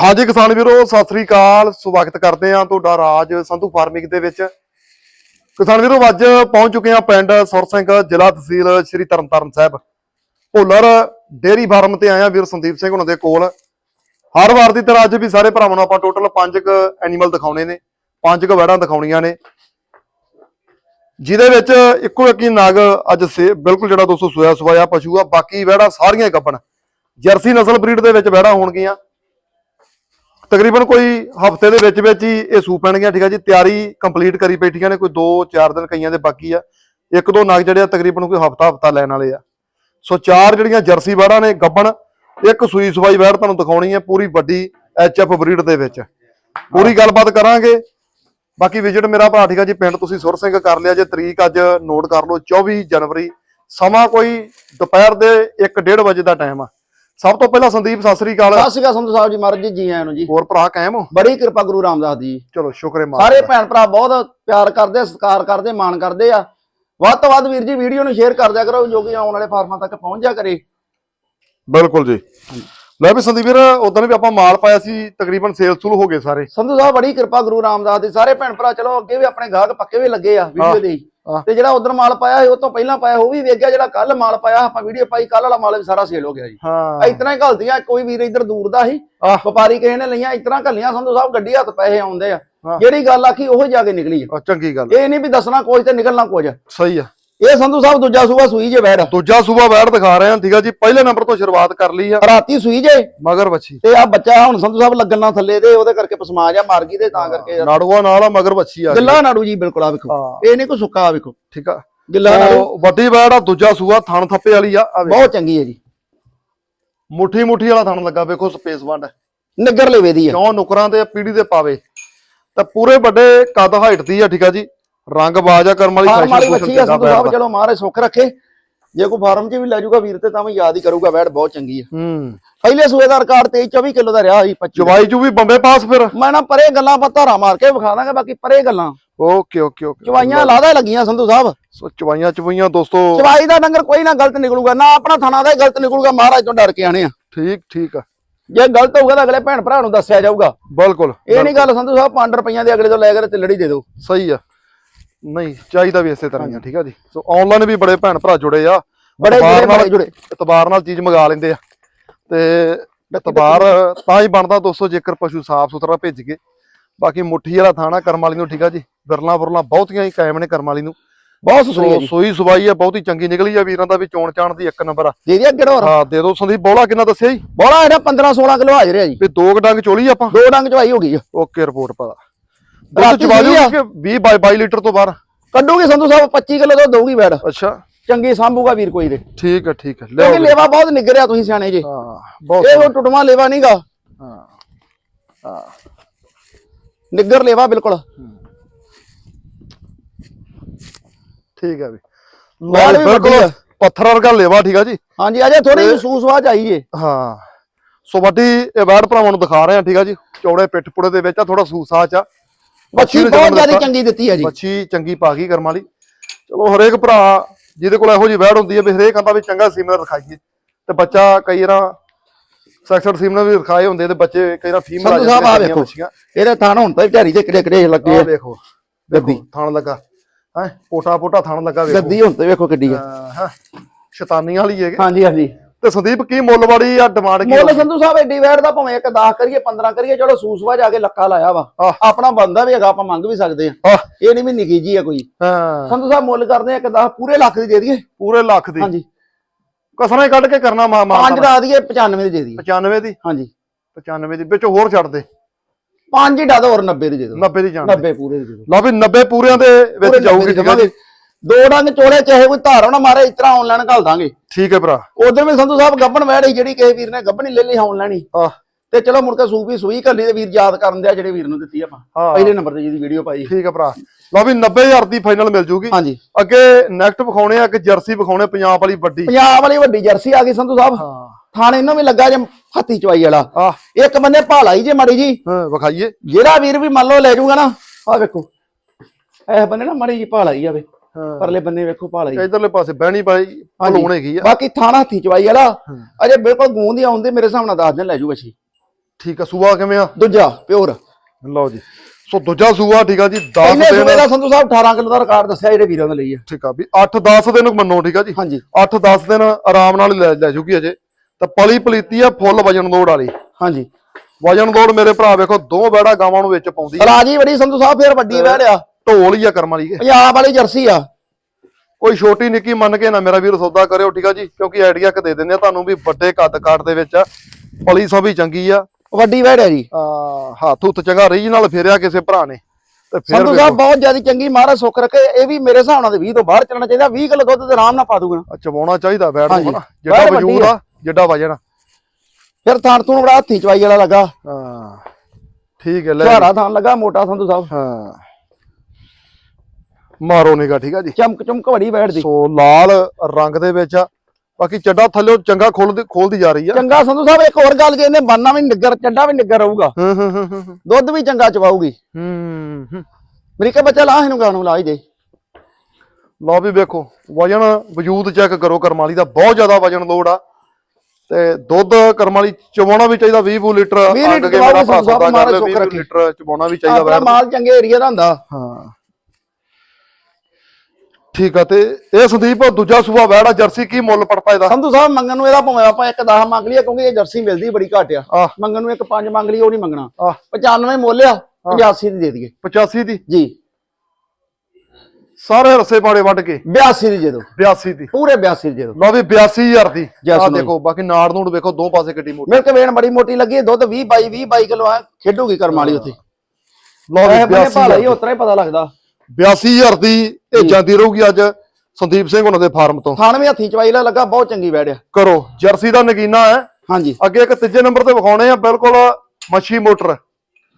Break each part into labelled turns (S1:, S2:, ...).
S1: ਹਾਂਜੀ ਕਿਸਾਨ ਵੀਰੋ, ਸਤਿ ਸ੍ਰੀ ਅਕਾਲ। ਸਵਾਗਤ ਕਰਦੇ ਹਾਂ ਤੁਹਾਡਾ ਰਾਜ ਸੰਧੂ ਫਾਰਮਿੰਗ ਦੇ ਵਿੱਚ। ਕਿਸਾਨ ਵੀਰੋ, ਅੱਜ ਪਹੁੰਚ ਚੁੱਕੇ ਹਾਂ ਪਿੰਡ ਸੁਰ ਸਿੰਘ, ਜ਼ਿਲ੍ਹਾ ਤਹਿਸੀਲ ਸ਼੍ਰੀ ਤਰਨਤਾਰਨ ਸਾਹਿਬ। ਭੁੱਲਰ ਡੇਰੀ ਫਾਰਮ ਤੇ ਆਇਆ ਵੀਰ ਸੰਦੀਪ ਸਿੰਘ ਉਹਨਾਂ ਦੇ ਕੋਲ। ਹਰ ਵਾਰ ਦੀ ਤਰ੍ਹਾਂ ਅੱਜ ਵੀ ਸਾਰੇ ਭਰਾਵਾਂ ਨੂੰ ਆਪਾਂ ਟੋਟਲ 5 ਕ ਐਨੀਮਲ ਦਿਖਾਉਣੇ ਨੇ 5 ਕ ਵੈੜਾਂ ਦਿਖਾਉਣੀਆਂ ਨੇ। ਜਿਹਦੇ ਵਿੱਚ ਇੱਕੋ ਇੱਕ ਹੀ ਨਾਗ ਅੱਜ ਸੇ, ਬਿਲਕੁਲ ਜਿਹੜਾ ਦੋਸਤੋ ਸੋਇਆ ਸਵਾਇਆ ਪਸ਼ੂ ਆ, ਬਾਕੀ ਵੈੜਾਂ ਸਾਰੀਆਂ ਹੀ ਜਰਸੀ ਨਸਲ ਬਰੀਡ ਦੇ ਵਿੱਚ ਵੈੜਾਂ ਹੋਣਗੀਆਂ। ਤਕਰੀਬਨ ਕੋਈ ਹਫ਼ਤੇ ਦੇ ਵਿੱਚ ਵਿੱਚ ਹੀ ਇਹ ਸੂ ਪੈਣਗੀਆਂ, ਠੀਕ ਆ ਜੀ? ਤਿਆਰੀ ਕੰਪਲੀਟ ਕਰੀ ਬੈਠੀਆਂ ਨੇ, ਕੋਈ 2-4 ਦਿਨ ਕਈਆਂ ਦੇ ਬਾਕੀ ਆ। ਇੱਕ ਦੋ ਨਗ ਜਿਹੜੇ ਆ ਤਕਰੀਬਨ ਕੋਈ ਹਫਤਾ ਹਫਤਾ ਲੈਣ ਵਾਲੇ ਆ। ਸੋ ਚਾਰ ਜਿਹੜੀਆਂ ਜਰਸੀ ਵੈੜਾਂ ਨੇ, ਗੱਬਣ, ਇੱਕ ਸੂਈ ਸਵਾਈ ਵੈੜ ਤੁਹਾਨੂੰ ਦਿਖਾਉਣੀ ਹੈ ਪੂਰੀ ਵੱਡੀ ਐਚਐਫ ਬਰੀਡ ਦੇ ਵਿੱਚ। ਪੂਰੀ ਗੱਲਬਾਤ ਕਰਾਂਗੇ। ਬਾਕੀ ਵਿਜਿਟ ਮੇਰਾ ਭਰਾ, ਠੀਕ ਆ ਜੀ, ਪਿੰਡ ਤੁਸੀਂ ਸੁਰ ਸਿੰਘ ਕਰ ਲਿਆ ਜੇ, ਤਰੀਕ ਅੱਜ ਨੋਟ ਕਰ ਲਓ 24 ਜਨਵਰੀ, ਸਮਾਂ ਕੋਈ ਦੁਪਹਿਰ ਦੇ 1:30 ਵਜੇ ਦਾ ਟਾਈਮ ਆ। ਸਭ ਤੋਂ ਪਹਿਲਾਂ ਸੰਦੀਪ ਸਤਿ ਸ੍ਰੀ ਅਕਾਲ।
S2: ਸਤਿ ਸ਼੍ਰੀ ਅਕਾਲ ਸੰਧੂ ਸਾਹਿਬ ਜੀ ਮਹਾਰਾਜ ਜੀ ਜੀ ਆਇਆਂ ਨੂੰ ਜੀ।
S1: ਹੋਰ ਭਰਾ ਕਾਇਮ ਹੋ?
S2: ਬੜੀ ਕਿਰਪਾ ਗੁਰੂ ਰਾਮਦਾਸ ਦੀ।
S1: ਚਲੋ ਸ਼ੁਕਰ ਮਾਲਕ
S2: ਸਾਰੇ। ਭੈਣ ਭਰਾ ਬਹੁਤ ਪਿਆਰ ਕਰਦੇ ਸਤਿਕਾਰ ਕਰਦੇ ਮਾਣ ਕਰਦੇ ਆ। ਵੱਧ ਤੋਂ ਵੱਧ ਵੀਰ ਜੀ ਵੀਡੀਓ ਨੂੰ ਸ਼ੇਅਰ ਕਰ ਦਿਆ ਕਰੋ ਜੋ ਕਿ ਆਉਣ ਵਾਲੇ ਫਾਰਮਾਂ ਤੱਕ ਪਹੁੰਚ ਜਾ ਕਰੇ।
S1: ਬਿਲਕੁਲ ਜੀ। ਲੈ ਵੀ ਸੰਦੀਪ ਵੀਰ ਉਦੋਂ ਵੀ ਆਪਾਂ ਮਾਲ ਪਾਇਆ ਸੀ ਤਕਰੀਬਨ ਸੇਲ ਸੁਲ ਹੋ ਗਏ ਸਾਰੇ।
S2: ਸੰਧੂ ਸਾਹਿਬ ਬੜੀ ਕਿਰਪਾ ਗੁਰੂ ਰਾਮਦਾਸ ਦੀ। ਸਾਰੇ ਭੈਣ ਭਰਾ ਚਲੋ ਅੱਗੇ ਵੀ ਆਪਣੇ ਗਾਹਕ ਪੱਕੇ ਵੀ ਲੱਗੇ ਆ ਵੀਡੀਓ ਦੇ। ਤੇ ਜਿਹੜਾ ਉਧਰ ਮਾਲ ਪਾਇਆ ਉਹ ਤੋਂ ਪਹਿਲਾਂ ਪਾਇਆ ਉਹ ਵੀ ਵੇਖ ਗਿਆ ਜਿਹੜਾ ਕੱਲ ਮਾਲ ਪਾਇਆ ਆਪਾਂ ਵੀਡੀਓ ਪਾਈ ਕੱਲ ਵਾਲਾ ਮਾਲ ਵੀ ਸਾਰਾ ਸੇਲ ਹੋ ਗਿਆ ਜੀ।
S1: ਹਾਂ।
S2: ਇਤਨਾ ਹੀ ਘਲਦੀਆਂ ਕੋਈ ਵੀਰ ਇੱਧਰ ਦੂਰ ਦਾ ਸੀ। ਵਪਾਰੀ ਕਿਸੇ ਨੇ ਲਈਆਂ ਇਤਨਾ ਘੱਲੀਆਂ ਸੰਧੂ ਸਾਹਿਬ ਗੱਡੀ ਹੱਥ ਪੈਸੇ ਆਉਂਦੇ ਆ। ਜਿਹੜੀ ਗੱਲ ਆਖੀ ਉਹ ਜਾ ਕੇ ਨਿਕਲੀ
S1: ਚੰਗੀ ਗੱਲ
S2: ਇਹ ਨਹੀਂ ਵੀ ਦੱਸਣਾ ਕੁਝ ਤੇ ਨਿਕਲਣਾ ਕੁਝ
S1: ਸਹੀ ਆ।
S2: ਇਹ ਸੰਧੂ ਸਾਹਿਬ ਦੂਜਾ ਸੂਆ ਸੂਈ ਜੇ ਬੈੜ
S1: ਦੂਜਾ ਸੂਬਾ ਵੈੜ ਦਿਖਾ ਰਹੇ ਹਾਂ ਠੀਕ ਆ ਜੀ। ਪਹਿਲੇ ਨੰਬਰ ਤੋਂ ਸ਼ੁਰੂਆਤ ਕਰ ਲਈ ਆ।
S2: ਰਾਤੀ ਸੂਈ ਜੇ।
S1: ਮਗਰ ਬੱਚੀ
S2: ਤੇ ਆ ਬੱਚਾ ਹੁਣ ਸੰਧੂ ਸਾਹਿਬ ਲੱਗਣ ਨਾਲ ਥੱਲੇ ਦੇ ਉਹਦੇ ਕਰਕੇ ਪਸਮਾ ਜਾ ਮਾਰ ਗਈ ਤੇ ਤਾਂ ਕਰਕੇ
S1: ਨਾੜੂਆ ਨਾਲ ਆ ਮਗਰ ਬੱਚੀ ਆ ਗਈ।
S2: ਗਿੱਲਾ ਨਾੜੂ ਜੀ ਬਿਲਕੁਲ ਆ ਵੇਖੋ।
S1: ਹਾਂ।
S2: ਇਹ ਨਹੀਂ ਕੋਈ ਸੁੱਕਾ ਆ ਵੇਖੋ।
S1: ਠੀਕ ਆ।
S2: ਗਿੱਲਾ ਨਾੜੂ।
S1: ਉਹ ਵੱਡੀ ਵੈੜ ਆ ਦੂਜਾ ਸੂਆ ਥਣ ਥੱਪੇ ਵਾਲੀ ਆ ਆ ਵੇਖ।
S2: ਬਹੁਤ ਚੰਗੀ ਹੈ ਜੀ।
S1: ਮੁੱਠੀ ਮੁੱਠੀ ਵਾਲਾ ਥਣ ਲੱਗਾ ਵੇਖੋ ਸਪੇਸ ਵੰਡ।
S2: ਨਿੱਗਰ ਲੇਵੇ ਦੀ ਆ।
S1: ਕਿਉਂ? ਨੁਕਰਾਂ ਤੇ ਪੀੜੀ ਦੇ ਪਾਵੇ। ਤਾਂ ਪੂਰੇ ਵੱਡੇ ਕੱਦ ਹਾਈਟ ਦੀ ਆ ਠੀਕ ਆ ਜੀ। ਰੰਗ ਬਾਜ ਕਰਮ ਵਾਲੀ
S2: ਫਾਰਮ ਵਾਲੀ ਬੱਚੀ ਆ ਸਾਹਿਬ ਚਲੋ ਮਹਾਰਾਜ ਸੁੱਖ ਰੱਖੇ। ਜੇ ਕੋਈ ਫਾਰਮ 'ਚ ਵੀ ਲੈ ਜਾਊਗਾ ਵੀਰ ਤੇ ਤਾਂ ਵੀ ਯਾਦ ਹੀ ਕਰੂਗਾ ਵੈੜ ਬਹੁਤ ਚੰਗੀ ਆ।
S1: ਹੂੰ।
S2: ਪਹਿਲੇ ਸੂਏ ਦਾ ਰਿਕਾਰਡ 23 24 ਕਿਲੋ ਦਾ ਰਿਹਾ ਸੀ 25
S1: ਜਵਾਈ ਚੂ ਵੀ ਬੰਬੇ ਪਾਸ ਫਿਰ।
S2: ਮੈਂ ਨਾ ਪਰੇ ਗੱਲਾਂ ਪਤਾਰਾ ਮਾਰ ਕੇ ਵਿਖਾ ਦਾਂਗੇ ਬਾਕੀ ਪਰੇ ਗੱਲਾਂ।
S1: Okay okay okay.
S2: ਚਵਾਈਆਂ ਲਾਦਾ ਲੱਗੀਆਂ ਸੰਧੂ ਸਾਹਿਬ।
S1: ਸੋ ਚਵਾਈਆਂ ਚਵਾਈਆਂ ਦੋਸਤੋ।
S2: ਚਵਾਈ ਦਾ ਡੰਗਰ ਕੋਈ ਨਾ ਗਲਤ ਨਿਕਲੂਗਾ ਨਾ ਆਪਣਾ ਥਾਣਾ ਦਾ ਗਲਤ ਨਿਕਲੂਗਾ ਮਹਾਰਾਜ ਤੋਂ ਡਰ ਕੇ ਆਣੇ ਆ।
S1: ਠੀਕ ਠੀਕ ਆ।
S2: ਜੇ ਗਲਤ ਹੋਊਗਾ ਤਾਂ ਅਗਲੇ ਭੈਣ ਭਰਾ ਨੂੰ ਦੱਸਿਆ ਜਾਊਗਾ।
S1: ਬਿਲਕੁਲ
S2: ਇਹ ਨਹੀਂ ਗੱਲ ਸੰਧੂ ਸਾਹਿਬ 5 ਰੁਪਈਆਂ ਦੇ ਅਗਲੇ ਤੋਂ ਲੈ ਕੇ ਤੇ ਲੜੀ ਦੇ ਦਿਓ।
S1: ਸਹੀ ਆ। ਨਹੀਂ ਚਾਹੀਦਾ ਵੀ ਇਸੇ ਤਰ੍ਹਾਂ ਹੀ ਆ ਠੀਕ ਆ ਜੀ? ਸੋ ਆਨਲਾਈਨ ਵੀ ਬੜੇ ਭੈਣ ਭਰਾ ਜੁੜੇ ਆ।
S2: ਬੜੇ
S1: ਇਤਬਾਰ
S2: ਜੁੜੇ
S1: ਨਾਲ-
S2: ਬੜੇ ਜੁੜੇ।
S1: ਇਤਬਾਰ ਨਾਲ ਚੀਜ਼ ਮੰਗਾ ਲੈਂਦੇ ਆ। ਤੇ ਇਤਬਾਰ ਤਾਂ ਹੀ ਬਣਦਾ ਦੋਸਤੋ ਜੇਕਰ ਪਸ਼ੂ ਸਾਫ਼ ਸੁਥਰਾ ਭੇਜ ਕੇ ਬਾਕੀ ਮੁੱਠੀ ਵਾਲਾ ਥਾਣਾ ਕਰਮ ਵਾਲੀ ਨੂੰ ਠੀਕ ਆ ਜੀ? ਵਿਰਲਾ ਵਿਰਲਾ ਬਹੁਤੀਆਂ ਹੀ ਕਾਇਮ ਨੇ ਕਰਮ ਵਾਲੀ ਨੂੰ।
S2: ਬਹੁਤ ਸੁਸਰੀ ਹੈ
S1: ਸੋਈ ਸਵਾਈ ਆ ਬਹੁਤੀ ਚੰਗੀ ਨਿਕਲੀ ਆ ਵੀਰਾਂ ਦਾ ਵੀ ਚੋਣ ਚਾਣ ਦੀ ਇੱਕ ਨੰਬਰ ਆ।
S2: ਦੇ ਦਿਆ ਕਿਹੜਾ ਹੋਰ?
S1: ਹਾਂ ਦੇ ਦੋ ਸੰਦੀਪ ਬੋਲਾ ਕਿੰਨਾ ਦੱਸਿਆ ਜੀ?
S2: ਬੋਲਾ ਇਹਦਾ 15 16 ਕਿਲੋ ਹਾਜ਼ਰ ਹੈ ਜੀ।
S1: ਵੀ ਦੋ ਡੰਗ ਚੋਲੀ ਆਪਾਂ?
S2: ਦੋ ਡੰਗ ਚਵਾਈ ਹੋ ਗਈ।
S1: ਓਕੇ ਰਿਪੋਰਟ ਪਾ ਦੁੱਧ ਚਵਾ। ਦਿਓ ਕਿ 20 ਬਾਈ 22 ਲੀਟਰ ਤੋਂ ਬਾਹਰ।
S2: ਕੱਢੂਗੀ ਸੰਧੂ ਸਾਹਿਬ 25 ਕਿਲੋ ਤੋਂ ਦਊਗੀ ਬੈੜ
S1: ਅੱਛਾ।
S2: ਚੰਗੀ ਸਾਂਭੂਗਾ ਵੀਰ ਕੋਈ ਦੇ।
S1: ਠੀਕ ਹੈ ਠੀਕ ਹੈ ਲਿਓ
S2: ਲੇਵਾ ਬਹੁਤ ਨਿਗਰਿਆ ਤੁਸੀਂ ਸਿਆਣੇ ਜੀ।
S1: ਹਾਂ ਬਹੁਤ
S2: ਇਹ ਉਹ ਟੁੱਟਵਾ ਲੇਵਾ ਨਹੀਂਗਾ।
S1: ਹਾਂ ਹਾਂ।
S2: ਨਿੱਗਰ ਲੇਵਾ ਬਿਲਕੁਲ।
S1: ਠੀਕ ਹੈ ਵੀ।
S2: ਵੀ
S1: ਬਿਲਕੁਲ। ਪੱਥਰ ਵਰਗਾ ਲੇਵਾ ਠੀਕ ਆ ਜੀ।
S2: ਹਾਂਜੀ ਅਜੇ ਥੋੜੀ ਜਿਹੀ ਸੂਸਵਾਜ ਆਈ ਏ।
S1: ਹਾਂ। ਸੋ ਵੱਡੀ ਇਹ ਵੈੜ ਭਰਾਵਾਂ ਨੂੰ ਦਿਖਾ ਰਹੇ ਆ ਠੀਕ ਆ ਜੀ। ਚੌੜੇ ਪਿੱਠ ਪੁੜੇ ਦੇ ਵਿੱਚ ਆ ਥੋੜਾ ਸੂਸਾਚ ਆ।
S2: ਬੱਚੀ
S1: ਨੂੰ
S2: ਬਹੁਤ ਜ਼ਿਆਦਾ। ਚੰਗੀ ਦਿੱਤੀ ਹੈ ਜੀ।
S1: ਮੱਛੀ ਚੰਗੀ ਪਾ ਗਈ ਕਰਮ ਵਾਲੀ। ਚਲੋ ਹਰੇਕ ਭਰਾ ਜਿਹਦੇ ਕੋਲ ਇਹੋ ਜਿਹੀ ਵੈੜ ਹੁੰਦੀ ਹੈ ਵੀ ਹਰੇਕ ਆਂਦਾ ਵੀ ਚੰਗਾ ਸੀਮਨ ਰਖਾਈਏ। ਤੇ ਬੱਚਾ ਕਈ ਵਾਰ ਸੈਕਸਡ ਸੀਮਨ ਵੀ ਰਖਾਏ ਹੁੰਦੇ ਤੇ ਬੱਚੇ ਕਈ ਵਾਰ ਫੀਮੇਲ
S2: ਸੰਧੂ ਸਾਹਿਬ ਆ ਵੇਖੋ। ਇਹਦੇ ਥਾਣ ਹੁਣ ਤਾਂ ਝਾਰੀ ਦੇ ਕਿਹੜੇ ਕਿਹੜੇ ਲੱਗੇ
S1: ਆ।
S2: ਆ।
S1: ਵੇਖੋ
S2: ਗੱਦੀ
S1: ਥਣ ਲੱਗਾ। ਹੈ ਪੋਟਾ ਪੋਟਾ ਥਣ ਲੱਗਾ ਵੇਖੋ।
S2: ਗੱਦੀ ਹੁਣ ਤੇ ਵੇਖੋ ਕਿੱਡੀ ਆ।
S1: ਹਾਂ। ਸ਼ੈਤਾਨੀਆਂ ਵਾਲੀ ਹੈਗੇ।
S2: ਹਾਂਜੀ ਹਾਂਜੀ।
S1: ਤੇ ਸੰਦੀਪ ਕੀ ਮੁੱਲ ਵਾਲੀ ਆ ਡਿਮਾਂਡ ਕੀ
S2: ਮੁੱਲ ਸੰਧੂ ਸਾਹਿਬ ਐਡੀ ਵੈਟ ਦਾ ਭਾਵੇਂ ਇੱਕ 10 ਕਰੀਏ 15 ਕਰੀਏ ਚਲੋ ਸੂਸਵਾ ਜਾ ਕੇ ਲੱਕਾ ਲਾਇਆ ਵਾ। ਆਪਣਾ ਬੰਦਾ ਵੀ ਹੈਗਾ ਆਪਾਂ ਮੰਗ ਵੀ ਸਕਦੇ ਆ ਇਹ ਨਹੀਂ ਵੀ ਨਿੱਕੀ ਜੀ ਆ ਕੋਈ।
S1: ਹਾਂ।
S2: ਸੰਧੂ ਸਾਹਿਬ ਮੁੱਲ ਕਰਦੇ ਆ ਇੱਕ 10 ਪੂਰੇ ਲੱਖ ਦੀ ਦੇ ਦਈਏ।
S1: ਪੂਰੇ ਲੱਖ ਦੀ।
S2: ਹਾਂਜੀ।
S1: ਕਸਰਾਂ ਹੀ ਕੱਢ ਕੇ ਕਰਨਾ ਮਾ ਮਾ
S2: ਪੰਜ ਦਾ। ਦਈਏ 95 ਦੀ ਦੇ ਦਈਏ।
S1: 95 ਦੀ?
S2: ਹਾਂਜੀ।
S1: 95 ਦੀ। ਵਿੱਚ ਹੋਰ ਛੱਡ ਦੇ।
S2: ਪੰਜ ਹੀ ਡਾ ਦੋ ਹੋਰ 90 ਦੀ ਦੇ ਦਿਓ
S1: 90 ਦੀ ਜਾਣ ਦੇ।
S2: 90 ਪੂਰੇ ਦੀ ਦੇ
S1: ਲਓ ਵੀ 90 ਪੂਰਿਆਂ ਦੇ ਵਿੱਚ ਜਾਊਗੀ
S2: 90
S1: ਠੀਕ ਆ ਜੀ।
S2: ਦੋ ਡੰਗ ਚੋਲੇ ਚਾਹੇ ਕੋਈ ਧਾਰੋ ਨਾ ਮਾਰੇ ਇਸ ਤਰ੍ਹਾਂ ਆਨਲਾਈਨ ਘੱਲ ਦਾਂਗੇ।
S1: ਠੀਕ ਹੈ ਭਰਾ।
S2: ਉਧਰ ਵੀ ਸੰਧੂ ਸਾਹਿਬ ਗੱਬਣ ਵੈੜੀ ਜਿਹੜੀ ਕਿਸੇ ਵੀਰ ਨੇ ਗੱਬਣ ਹੀ ਲੈ ਲਈ ਆਨਲਾਈਨ ਹੀ।
S1: ਆਹ
S2: ਤੇ ਚਲੋ ਮੁੜ ਕੇ ਸੂਪੀ ਸੂਈ ਕੱਲੀ ਦੇ ਵੀਰ ਯਾਦ ਕਰਨ ਦਿਆ ਜਿਹੜੇ ਵੀਰ ਨੂੰ ਦਿੱਤੀ ਆਪਾਂ।
S1: ਹਾਂ।
S2: ਪਹਿਲੇ ਨੰਬਰ ਤੇ ਜਿਹਦੀ ਵੀਡੀਓ ਪਾਈ।
S1: ਠੀਕ ਹੈ ਭਰਾ। ਲਓ ਵੀ 90000 ਦੀ ਫਾਈਨਲ ਮਿਲ ਜੂਗੀ।
S2: ਹਾਂਜੀ।
S1: ਅੱਗੇ ਨੈਕਸਟ ਵਿਖਾਉਣੇ ਆ ਕਿ ਜਰਸੀ ਵਿਖਾਉਣੇ ਪੰਜਾਬ ਵਾਲੀ ਵੱਡੀ।
S2: ਪੰਜਾਬ ਵਾਲੀ ਵੱਡੀ ਜਰਸੀ ਆ ਗਈ ਸੰਧੂ ਸਾਹਿਬ।
S1: ਹਾਂ।
S2: ਥਾਣੇ ਇਹਨੂੰ ਵੀ ਲੱਗਾ ਜੇ ਹੱਥੀ ਚਵਾਈ ਵਾਲਾ।
S1: ਆ।
S2: ਇੱਕ ਬੰਦੇ ਭਾਲਾਈ ਜੇ ਮਾੜੀ ਜੀ।
S1: ਹਾਂ ਵਿਖਾਈਏ।
S2: ਜਿਹੜਾ ਵੀਰ ਵੀ ਮੰਨ ਲਓ ਲੈ ਜਾਊਗਾ ਨਾ। ਆ ਵੇਖੋ। ਇਹ ਬੰਦੇ ਨਾ ਮਾੜੀ ਜੀ ਆਵੇ
S1: ਹਾਂ
S2: ਪਰਲੇ ਬੰਨੇ ਵੇਖੋ ਭਾਲਾਈ
S1: ਇਧਰਲੇ ਪਾਸੇ ਬਹਿਣੀ ਬਾਈ ਭਲੂਣ ਹੈਗੀ ਆ।
S2: ਬਾਕੀ ਥਾਣਾ ਹੱਥੀ ਚਵਾਈ ਵਾਲਾ ਅਜੇ ਬਿਲਕੁਲ ਗੂੰਦ ਹੀ ਆਉਂਦੇ ਮੇਰੇ ਹਿਸਾਬ ਨਾਲ 10 ਦਿਨ ਲੈ ਜੂ ਬੱਚੀ
S1: ਠੀਕ ਆ ਸੂਆ ਕਿਵੇਂ ਆ?
S2: ਦੂਜਾ ਪਿਓਰ।
S1: ਲਓ ਜੀ। ਸੋ ਦੂਜਾ ਸੂਆ ਠੀਕ ਆ ਜੀ 10
S2: ਪਹਿਲੇ ਸੂਬੇ
S1: ਦਿਨ
S2: ਦਾ ਸੰਧੂ ਸਾਹਿਬ 18 ਕਿਲੋ ਦਾ ਰਿਕਾਰਡ ਦੱਸਿਆ ਜਿਹੜੇ ਵੀਰਾਂ ਦੇ ਲਈ ਆ।
S1: ਠੀਕ ਆ ਵੀ 8-10 ਦਿਨ ਮੰਨੋ ਠੀਕ ਆ ਜੀ।
S2: ਹਾਂਜੀ।
S1: 8-10 ਦਿਨ ਆਰਾਮ ਨਾਲ ਲੈ ਜੂਗੀ ਅਜੇ। ਤਾਂ ਪਲੀ ਪਲੀਤੀ ਆ ਫੁੱਲ ਵਜਨ ਲੋੜ ਵਾਲੀ।
S2: ਹਾਂਜੀ।
S1: ਵਜਨ ਲੋੜ ਮੇਰੇ ਭਰਾ ਵੇਖੋ ਦੋ ਬੈੜਾ ਗਾਵਾਂ ਨੂੰ ਵਿੱਚ ਪਾਉਂਦੀ ਆ।
S2: ਰਾਜੀ ਬੜੀ ਸੰਧੂ ਸਾਹਿਬ ਫੇਰ ਵੱਡੀ ਲਿਆ।
S1: ਢੋਲ ਹੀ ਆ ਕਰਮ ਵਾਲੀ ਕੇ
S2: ਪੰਜਾਬ ਵਾਲੀ ਜਰਸੀ ਆ।
S1: ਕੋਈ ਛੋਟੀ ਨਿੱਕੀ ਮੰਨ ਕੇ ਨਾ ਮੇਰਾ ਵੀਰ ਸੌਦਾ ਕਰਿਓ ਠੀਕ ਆ ਜੀ? ਕਿਉਂਕਿ ਆਈਡੀਆ ਕ ਦੇ ਦਿੰਦੇ ਆ ਤੁਹਾਨੂੰ ਵੀ ਵੱਡੇ ਕੱਦ ਕਾਟ ਦੇ ਵਿੱਚ ਪਲੀ ਸਭ ਹੀ ਚੰਗੀ ਆ।
S2: ਵੱਡੀ ਵਹਿ ਲਿਆ ਜੀ।
S1: ਆ ਹੱਥ ਹੁੱਤ ਚੰਗਾ ਰਹੀ ਨਾਲ ਫੇਰਿਆ ਕਿਸੇ ਭਰਾ ਨੇ। ਤੇ ਫਿਰ
S2: ਸੰਧੂ ਸਾਹਿਬ ਬਹੁਤ ਜ਼ਿਆਦਾ ਚੰਗੀ ਮਹਾਰਾਜ ਸੁੱਖ ਰੱਖੇ। ਇਹ ਵੀ ਮੇਰੇ ਹਿਸਾਬ ਨਾਲ ਤੇ 20 ਤੋਂ ਬਾਹਰ ਚੱਲਣਾ ਚਾਹੀਦਾ। 20 ਕਿਲੋ ਦੁੱਧ ਤੇ ਆਰਾਮ ਨਾਲ ਪਾ ਦੂਗਾ।
S1: ਚਵਾਉਣਾ ਚਾਹੀਦਾ
S2: ਹਾਂਜੀ।
S1: ਨੂੰ ਹਨਾ। ਜਿੱਡਾ ਵਜੂਦ
S2: ਆ।
S1: ਜਿੱਡਾ ਵਜਨ ਆ।
S2: ਫਿਰ ਥਾਣ ਤੋਂ ਬੜਾ ਹੱਥੀ ਚਵਾਈ ਵਾਲਾ ਲੱਗਾ।
S1: ਹਾਂ। ਠੀਕ ਹੈ ਲੈ।
S2: ਸਹਾਰਾ ਥਾਣ ਲੱਗਾ ਮੋਟਾ ਸੰਧੂ ਸਾਹਿਬ।
S1: ਹਾਂ। ਮਾਰੋ ਨਿਗਾ ਠੀਕ ਆ ਜੀ।
S2: ਚਮਕ ਚਮਕ ਵੱਡੀ ਬੈਠਦੀ
S1: ਸੋ ਲਾਲ ਰੰਗ ਦੇ ਵਿੱਚ ਆ। ਬਾਕੀ ਚੱਡਾ ਥੱਲੇ ਚੰਗਾ ਖੋਲਦੀ ਖੋਲਦੀ ਜਾ ਰਹੀ ਆ।
S2: ਚੰਗਾ ਸੰਧੂ ਸਾਹਿਬ ਇੱਕ ਹੋਰ ਗੱਲ ਜੇ ਇਹਨੇ ਬੰਨਾ ਵੀ ਨਿੱਗਰ ਚੱਡਾ ਵੀ ਨਿੱਗਰ ਰਹੂਗਾ।
S1: ਹੂੰ ਹੂੰ
S2: ਦੁੱਧ ਵੀ ਚੰਗਾ ਚਵਾਊਗੀ।
S1: ਹੂੰ ਹੂੰ।
S2: ਅਮਰੀਕਾ ਬੱਚਾ ਲਾ ਇਹਨੂੰ ਗਾਣੂ ਲਾ ਹੀ ਦੇ।
S1: ਲਓ ਵੀ ਵੇਖੋ ਵਜਨ ਵਜੂਦ ਚੈੱਕ ਕਰੋ ਕਰਮਾਲੀ ਦਾ ਬਹੁਤ ਜ਼ਿਆਦਾ ਵਜਨ ਲੋਡ ਆ। ਤੇ ਦੁੱਧ ਕਰਮਾਲੀ ਚਵਾਉਣਾ ਵੀ ਚਾਹੀਦਾ 20 ਬੂ ਲੀਟਰ
S2: 20
S1: ਅੱਗ ਕੇ ਮੇਰਾ
S2: ਚਵਾਉਣਾ
S1: ਭਰਾ ਸੌਦਾ
S2: ਮਾਰਾ
S1: ਕਰ
S2: ਸੁੱਕ
S1: ਲਿਆ 20
S2: ਰੱਖੇ।
S1: ਲੀਟਰ ਚਵਾਉਣਾ ਵੀ ਚਾਹੀਦਾ ਵੈਰ
S2: ਮਾਲ ਚੰਗੇ ਏਰੀਆ ਦਾ ਹੁੰਦਾ।
S1: ਹਾਂ। ਠੀਕ ਆ ਤੇ ਇਹ ਸੰਦੀਪ ਦੂਜਾ ਸੂਆ ਵੈੜਾ ਜਰਸੀ ਕੀ ਮੁੱਲ ਪੜਤਾ ਇਹਦਾ?
S2: ਸੰਧੂ ਸਾਹਿਬ ਮੰਗਣ ਨੂੰ ਇਹਦਾ ਭਾਵੇਂ ਆਪਾਂ ਇੱਕ 10 ਮੰਗ ਲਈਏ ਕਿਉਂਕਿ ਇਹ ਜਰਸੀ ਮਿਲਦੀ ਬੜੀ ਘੱਟ ਆ। ਮੰਗਣ ਨੂੰ ਇੱਕ 5 ਮੰਗ ਲਈ ਉਹ ਨਹੀਂ ਮੰਗਣਾ।
S1: ਆਹ।
S2: 95 ਮੁੱਲ ਆ 85 ਦੀ ਦੇ ਦਈਏ।
S1: 85 ਦੀ?
S2: ਜੀ।
S1: ਸਾਰੇ ਰਸੇ ਪਾੜੇ ਵੱਢ ਕੇ।
S2: 82 ਦੀ ਦੇ ਦਿਓ।
S1: 82 ਦੀ।
S2: ਪੂਰੇ 82 ਦੀ ਦੇ ਦਿਓ।
S1: ਲਓ ਵੀ 82000 ਦੀ। ਆ ਦੇਖੋ ਬਾਕੀ ਨਾੜ ਨੂੜ ਵੇਖੋ ਦੋ ਪਾਸੇ ਗੱਡੀ ਮੋਟੀ।
S2: ਮਿਲਕ ਵੇਣ ਬੜੀ ਮੋਟੀ ਲੱਗੀ ਹੈ, ਦੁੱਧ 20 22 20 22 ਕਿਲੋ ਆ ਖੇਡੂਗੀ ਕਰਮ ਵਾਲੀ ਉੱਥੇ।
S1: ਲਓ ਵੀ
S2: ਬਣੇ ਭਾਲਾ ਹੀ
S1: 82000
S2: ਉਤਰਾ ਹੀ ਪਤਾ ਲੱਗਦਾ।
S1: 82000 ਦੀ ਇਹ ਜਾਂਦੀ ਰਹੂਗੀ ਅੱਜ ਸੰਦੀਪ ਸਿੰਘ ਉਹਨਾਂ ਦੇ ਫਾਰਮ ਤੋਂ।
S2: ਥਾਣ ਵੀ ਹੱਥੀ ਚਵਾਈ ਲਾ ਲੱਗਾ ਬਹੁਤ ਚੰਗੀ ਬੈੜਿਆ
S1: ਕਰੋ ਜਰਸੀ ਦਾ ਨਗੀਨਾ ਹੈ।
S2: ਹਾਂਜੀ।
S1: ਅੱਗੇ ਇੱਕ ਤੀਜੇ ਨੰਬਰ ਤੇ ਵਿਖਾਉਣੇ ਆ ਬਿਲਕੁਲ ਮੱਛੀ ਮੋਟਰ।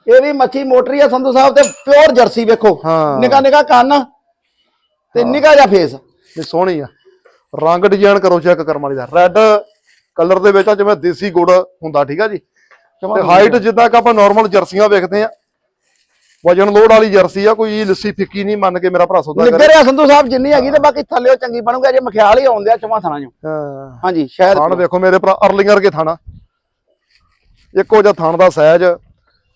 S2: ਇਹ ਵੀ ਮੱਛੀ ਮੋਟਰੀ ਆ ਸੰਧੂ ਸਾਹਿਬ ਤੇ ਪਿਓਰ ਜਰਸੀ ਵੇਖੋ। ਨਿਕਾ ਨਿਕਾ ਕੰਨ ਤੇ ਨਿਕਾ ਜਿਹਾ ਫੇਸ
S1: ਇਹ ਸੋਹਣੀ ਆ। ਰੰਗ ਡਿਜ਼ਾਈਨ ਕਰੋ ਚੈੱਕ ਕਰਮ ਵਾਲੀ ਦਾ। ਰੈੱਡ ਕਲਰ ਦੇ ਵਿੱਚ ਆ ਜਿਵੇਂ ਦੇਸੀ ਗੁੜ ਹੁੰਦਾ ਠੀਕ ਆ ਜੀ? ਤੇ ਹਾਈਟ ਜਿੱਦਾਂ ਕਿ ਆਪਾਂ ਨਾਰਮਲ ਜਰਸੀਆਂ ਵੇਖਦੇ ਆ ਵਜਨ ਲੋਡ ਵਾਲੀ ਜਰਸੀ ਆ ਕੋਈ ਲੱਸੀ ਫਿੱਕੀ ਨਹੀਂ ਮੰਨ ਕੇ ਮੇਰਾ ਭਰਾ ਸੌਦਾ ਕਰੇ।
S2: ਨਿੱਗਰ ਆ ਸੰਧੂ ਸਾਹਿਬ ਜਿੰਨੀ ਹੈਗੀ ਤੇ ਬਾਕੀ ਥੱਲੇ ਚੰਗੀ ਬਣੂਗਾ ਜੇ ਮਖਿਆਲ ਹੀ ਆਉਂਦੇ ਆ ਚਵਾਂ ਥਾਣਾ ਚੋਂ।
S1: ਹਾਂ।
S2: ਹਾਂਜੀ ਸ਼ਾਇਦ
S1: ਥਾਣ ਵੇਖੋ ਮੇਰੇ ਭਰਾ ਅਰਲਿੰਗਰ ਕੇ ਥਾਣਾ। ਇੱਕੋ ਜਿਹਾ ਥਾਣ ਦਾ ਸਾਈਜ਼